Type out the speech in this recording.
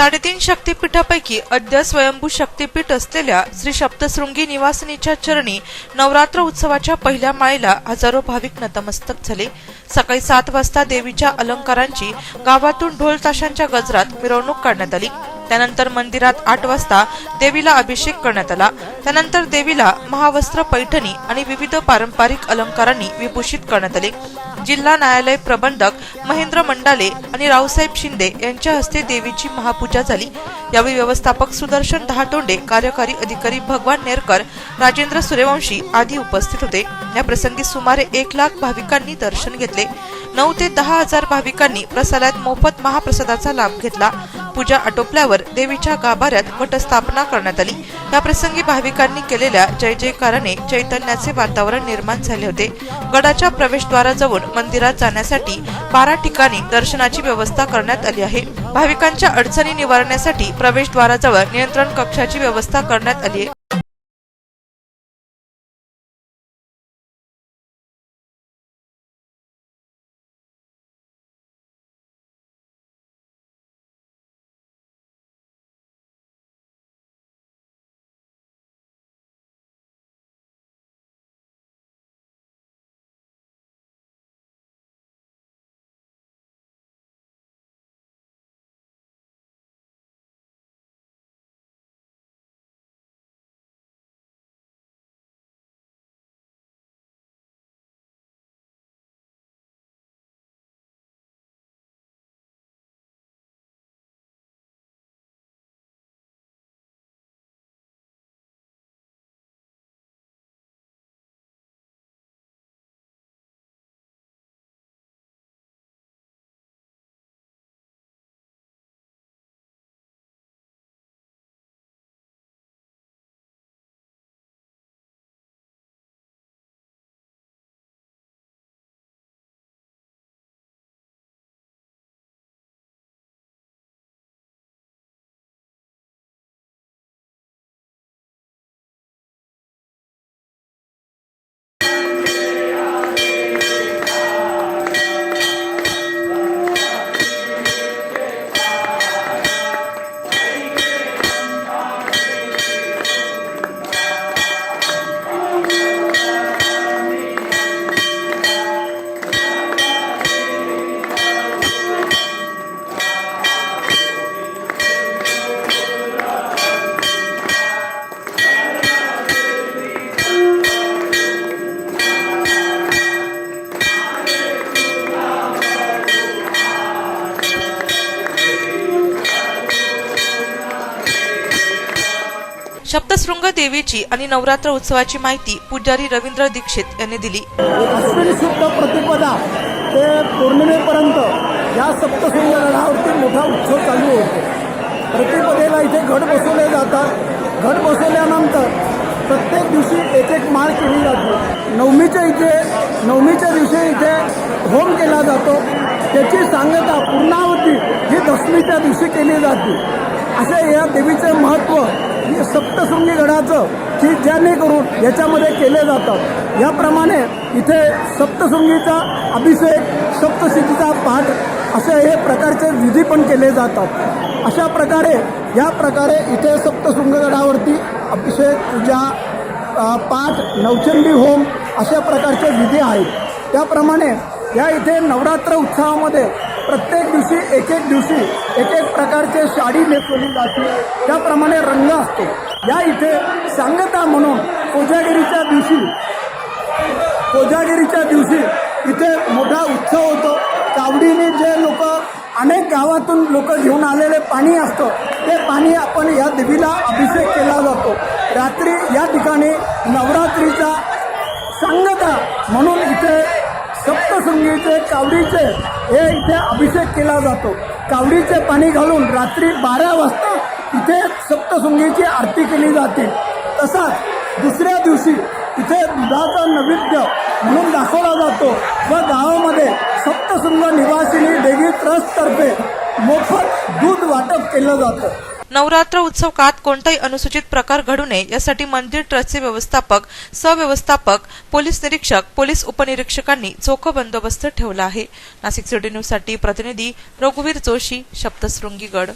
साडेतीन शक्तीपीठापैकी अद्य स्वयंभू शक्तीपीठ असलेल्या श्री सप्तशृंगी निवासिनीच्या चरणी नवरात्र उत्सवाच्या पहिल्या माळेला हजारो भाविक नतमस्तक झाले. सकाळी सात वाजता देवीच्या अलंकारांची गावातून ढोल ताशांच्या गजरात मिरवणूक काढण्यात आली. त्यानंतर मंदिरात आठ वाजता देवीला अभिषेक करण्यात आला. त्यानंतर देवीला महावस्त्र पैठणी आणि विविध पारंपरिक अलंकारांनी विभूषित करण्यात आले. जिल्हा न्यायालय प्रबंधक महेंद्र मंडाले आणि रावसाहेब शिंदे यांच्या हस्ते देवीची महापूजा झाली. यावेळी व्यवस्थापक सुदर्शन दहातोंडे कार्यकारी अधिकारी भगवान नेरकर राजेंद्र सूर्यवंशी आदी उपस्थित होते. या प्रसंगी सुमारे एक लाख भाविकांनी दर्शन घेतले. नऊ ते दहा हजार भाविकांनी प्रसादात मोफत महाप्रसादाचा लाभ घेतला. पूजा आटोपल्यावर देवीच्या गाभाऱ्यात घटस्थापना करण्यात आली. या प्रसंगी भाविकांनी केलेल्या जय जयकाराने चैतन्याचे वातावरण निर्माण झाले होते. गडाच्या प्रवेशद्वाराजवळ मंदिरात जाण्यासाठी बारा ठिकाणी दर्शनाची व्यवस्था करण्यात आली आहे. भाविकांच्या अडचणी निवारण्यासाठी प्रवेशद्वाराजवळ नियंत्रण कक्षाची व्यवस्था करण्यात आली आहे. सप्तशृंग देवीची आणि नवरात्र उत्सवाची माहिती पुजारी रवींद्र दीक्षित यांनी दिली. अश्विनी शुद्ध प्रतिपदा. ते पौर्णिमेपर्यंत या सप्तशृंग गडावरती मोठा उत्सव चालू होतो. प्रतिपदेला इथे घट बसवले जातात. घट बसवल्यानंतर प्रत्येक दिवशी एक एक माळ केली जाते. नवमीच्या इथे नवमीच्या दिवशी इथे होम केला जातो त्याची सांगता पूर्णावती ही दशमीच्या दिवशी केली जाते. असे या देवीचे महत्त्व हे सप्तशृंगी गडाचं की जेणेकरून याच्यामध्ये केले जातात. याप्रमाणे इथे सप्तशृंगीचा अभिषेक सप्तशतीचा पाठ असे हे प्रकारचे विधी पण केले जातात. अशा प्रकारे या प्रकारे इथे सप्तशृंगगडावरती अभिषेक पूजा पाठ नवचंडी होम अशा प्रकारचे विधी आहेत. त्याप्रमाणे या इथे नवरात्र उत्सवामध्ये प्रत्येक दिवशी एक एक दिवशी एक एक प्रकारचे साडी नेसवली जाते. त्याप्रमाणे रंग असतो. या इथे सांगता म्हणून कोजागिरीच्या दिवशी कोजागिरीच्या दिवशी इथे मोठा उत्सव होतो. कावडीने जे लोक अनेक गावातून लोक घेऊन आलेले पाणी असतं ते पाणी आपण या देवीला अभिषेक केला जातो. रात्री या ठिकाणी नवरात्रीचा सांगता म्हणून इथे संगीचे कावडीचे हे इथे अभिषेक केला जातो. कावडीचे पाणी घालून रात्री बारा वाजता इथे सप्तसृंगीची आरती केली जाते. तसाच दुसऱ्या दिवशी इथे दुधाचा नैवेद्य म्हणून दाखवला जातो व गावामध्ये सप्तशृंग निवासिनी देवी ट्रस्टतर्फे मोफत दूध वाटप केलं जातं. नवरात्र उत्सव काळात कोणताही अनुसूचित प्रकार घडू नये यासाठी मंदिर ट्रस्टचे व्यवस्थापक सहव्यवस्थापक पोलीस निरीक्षक पोलीस उपनिरीक्षकांनी चोख बंदोबस्त ठेवला आहे. नाशिक सिटी न्यूजसाठी प्रतिनिधी रघुवीर जोशी सप्तशृंगी गड